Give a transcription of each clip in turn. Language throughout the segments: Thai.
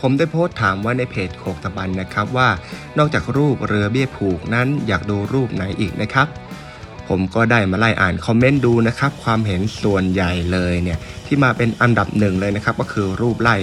ผมได้โพสต์ถามไว่าในเพจโขกตะบันนะครับว่า นอกจากรูปเรือเบี้ยผูกนั้นอยากดูรูปไหนอีกนะครับ ผมก็ได้มาไล่อ่านคอมเมนต์ดูนะครับ ความเห็นส่วนใหญ่เลยเนี่ยที่มาเป็นอันดับหนึ่งเลยนะครับ ก็คือรูปไล่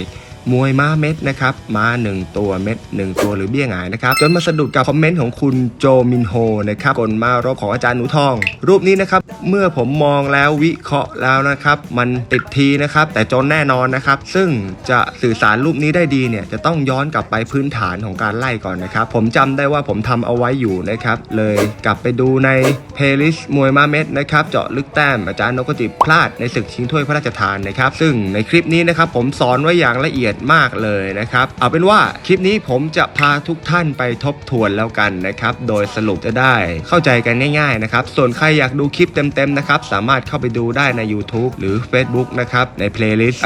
มวยม้าเม็ดนะครับม้าหนึ่งตัวเม็ดหนึ่งตัวหรือเบี้ยหงายนะครับจนมาสะดุดกับคอมเมนต์ของคุณโจมินโฮนะครับกลมารบของอาจารย์หนูทอง รูปนี้นะครับ เมื่อผมมองแล้ววิเคราะห์แล้วนะครับ มันติดทีนะครับ แต่จนแน่นอนนะครับ ซึ่งจะสื่อสารรูปนี้ได้ดีเนี่ยจะต้องย้อนกลับไปพื้นฐานของการไล่ก่อนนะครับ ผมจำได้ว่าผมทำเอาไว้อยู่นะครับ เลยกลับไปดูในเพลย์ลิสต์มวยมาเม็ดนะครับเจาะลึกแต้มอาจารย์นกจิบพลาดในศึกชิงถ้วยพระราชทานนะครับ ซึ่งในคลิปนี้นะครับผมสอนไว้อย่างละเอียดมากเลยนะครับเอาเป็นว่าคลิปนี้ผมจะพาทุกท่านไปทบทวนแล้วกันนะครับ โดยสรุปจะได้เข้าใจกันง่ายๆนะครับส่วนใครอยากดูคลิปเต็มๆนะครับ สามารถเข้าไปดูได้ใน YouTube หรือ Facebook นะครับ ในเพลย์ลิสต์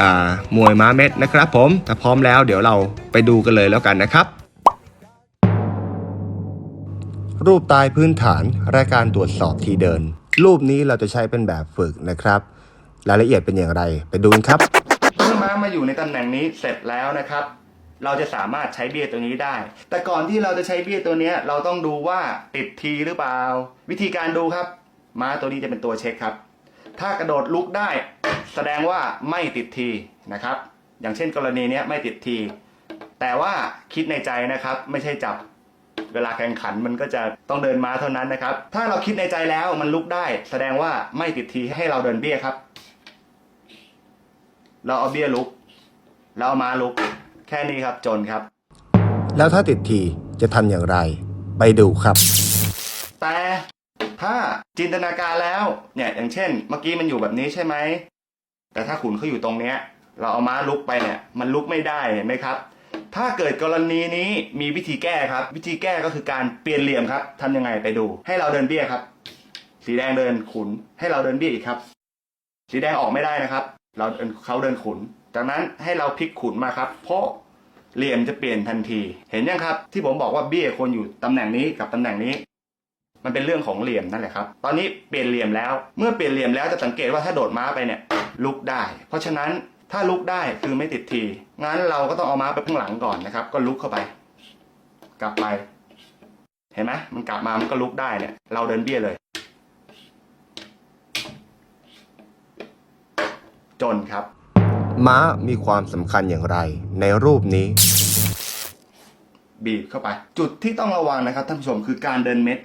มวยม้าเม็ดนะครับผมถ้าพร้อมแล้วเดี๋ยวเราไปดูกันเลยแล้วกันนะครับ รูปตายพื้นฐานรายการตรวจสอบทีเดิน รูปนี้เราจะใช้เป็นแบบฝึกนะครับ รายละเอียดเป็นอย่างไรไปดูกันครับเมื่อม้ามาอยู่ในตำแหน่งนี้เสร็จแล้วนะครับ เราจะสามารถใช้เบี้ยตัวนี้ได้ แต่ก่อนที่เราจะใช้เบี้ยตัวนี้เราต้องดูว่าติดทีหรือเปล่า วิธีการดูครับ ม้าตัวนี้จะเป็นตัวเช็คครับ ถ้ากระโดดลุกได้แสดงว่าไม่ติดทีนะครับ อย่างเช่นกรณีเนี้ยไม่ติดที แต่ว่าคิดในใจนะครับ ไม่ใช่จับเวลาแข่งขันมันก็จะต้องเดินม้าเท่านั้นนะครับ ถ้าเราคิดในใจแล้วมันลุกได้ แสดงว่าไม่ติดทีให้เราเดินเบี้ยครับ เราเอาเบี้ยลุก เราเอาม้าลุก แค่นี้ครับจนครับ แล้วถ้าติดทีจะทำอย่างไร ไปดูครับ แต่ ถ้าจินตนาการแล้วเนี่ยอย่างเช่น เมื่อกี้มันอยู่แบบนี้ใช่ไหมแต่ถ้าขุนเขาอยู่ตรงเนี้ย เราเอาม้าลุกไปเนี่ย มันลุกไม่ได้เห็นไหมครับ ถ้าเกิดกรณีนี้มีวิธีแก้ครับ วิธีแก้ก็คือการเปลี่ยนเหลี่ยมครับทำยังไงไปดู ให้เราเดินเบี้ยครับ สีแดงเดินขุนให้เราเดินเบี้ยอีกครับ สีแดงออกไม่ได้นะครับ เราเดินเขาเดินขุน จากนั้นให้เราพลิกขุนมาครับ เพราะเหลี่ยมจะเปลี่ยนทันที เห็นยังครับ ที่ผมบอกว่าเบี้ยควรอยู่ตำแหน่งนี้กับตำแหน่งนี้ มันเป็นเรื่องของเหลี่ยมนั่นแหละครับ ตอนนี้เปลี่ยนเหลี่ยมแล้ว เมื่อเปลี่ยนเหลี่ยมแล้วจะสังเกตว่าถ้าโดดม้าไปเนี่ยลุกได้ เพราะฉะนั้นถ้าลุกได้คือไม่ติดที งั้นเราก็ต้องเอาม้าไปข้างหลังก่อนนะครับ ก็ลุกเข้าไป กลับไป เห็นไหมมันกลับมามันก็ลุกได้เนี่ย เราเดินเบี้ยเลย จนครับ ม้ามีความสำคัญอย่างไร ในรูปนี้ บีบเข้าไป จุดที่ต้องระวังนะครับท่านผู้ชมคือการเดินเม็ด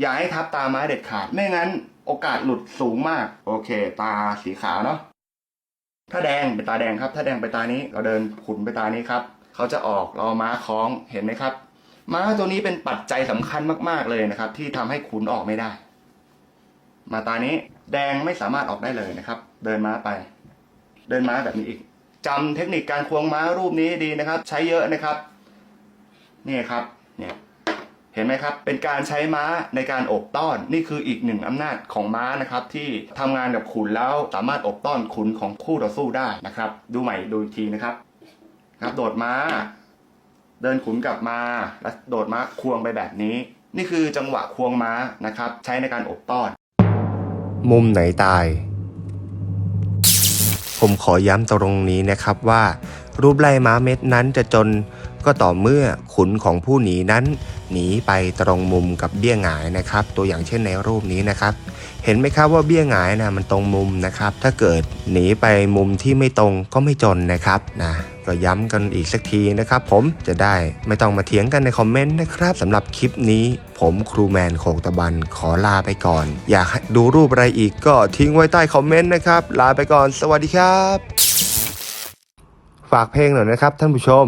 อย่าให้ทับตาไม้เด็ดขาด ไม่งั้นโอกาสหลุดสูงมาก โอเค ตาสีขาวเนาะ ถ้าแดงเป็นตาแดงครับ ถ้าแดงไปตานี้ เราเดินขุนไปตานี้ครับ เขาจะออกเราเอาม้าคล้อง เห็นไหมครับ ม้าตัวนี้เป็นปัจจัยสำคัญมากๆเลยนะครับ ที่ทำให้ขุนออกไม่ได้ มาตานี้แดงไม่สามารถออกได้เลยนะครับ เดินม้าไป เดินม้าแบบนี้อีกจำเทคนิคการควงม้ารูปนี้ดีนะครับ ใช้เยอะนะครับ นี่ครับ เนี่ย เห็นไหมครับ เป็นการใช้ม้าในการอบต้อน นี่คืออีกหนึ่งอำนาจของม้านะครับที่ทำงานกับขุนแล้วสามารถอบต้อนขุนของคู่ต่อสู้ได้นะครับ ดูใหม่ดูอีกทีนะครับ ครับ โดดม้า เดินขุนกลับมา แล้วโดดม้าควงไปแบบนี้ นี่คือจังหวะควงม้านะครับ ใช้ในการอบต้อน มุมไหนตาย ผมขอย้ำตรงนี้นะครับว่า รูปไล่ม้าเม็ดนั้นจะจนก็ต่อเมื่อขุนของผู้หนีนั้น หนีไปตรงมุมกับเบี้ยหงายนะครับ ตัวอย่างเช่นในรูปนี้นะครับ เห็นไหมครับว่าเบี้ยหงายนะมันตรงมุมนะครับ ถ้าเกิดหนีไปมุมที่ไม่ตรงก็ไม่จนนะครับนะก็ย้ำกันอีกสักทีนะครับ ผมจะได้ไม่ต้องมาเถียงกันในคอมเมนต์นะครับสำหรับคลิปนี้ ผมครูแมนโขกตะบันขอลาไปก่อน อยากดูรูปอะไรอีกก็ทิ้งไว้ใต้คอมเมนต์นะครับ ลาไปก่อน สวัสดีครับ ฝากเพลงหน่อยนะครับท่านผู้ชม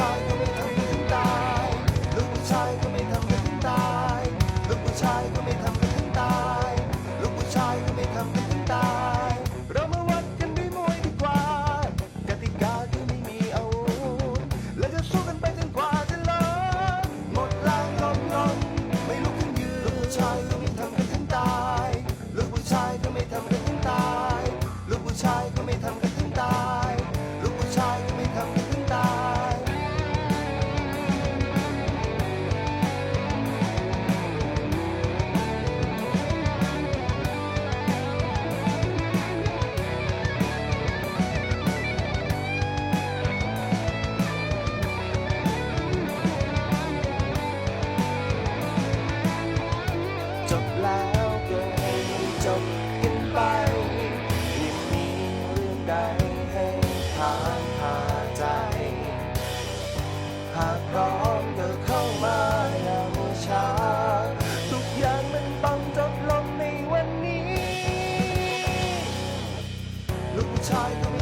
time. tiger.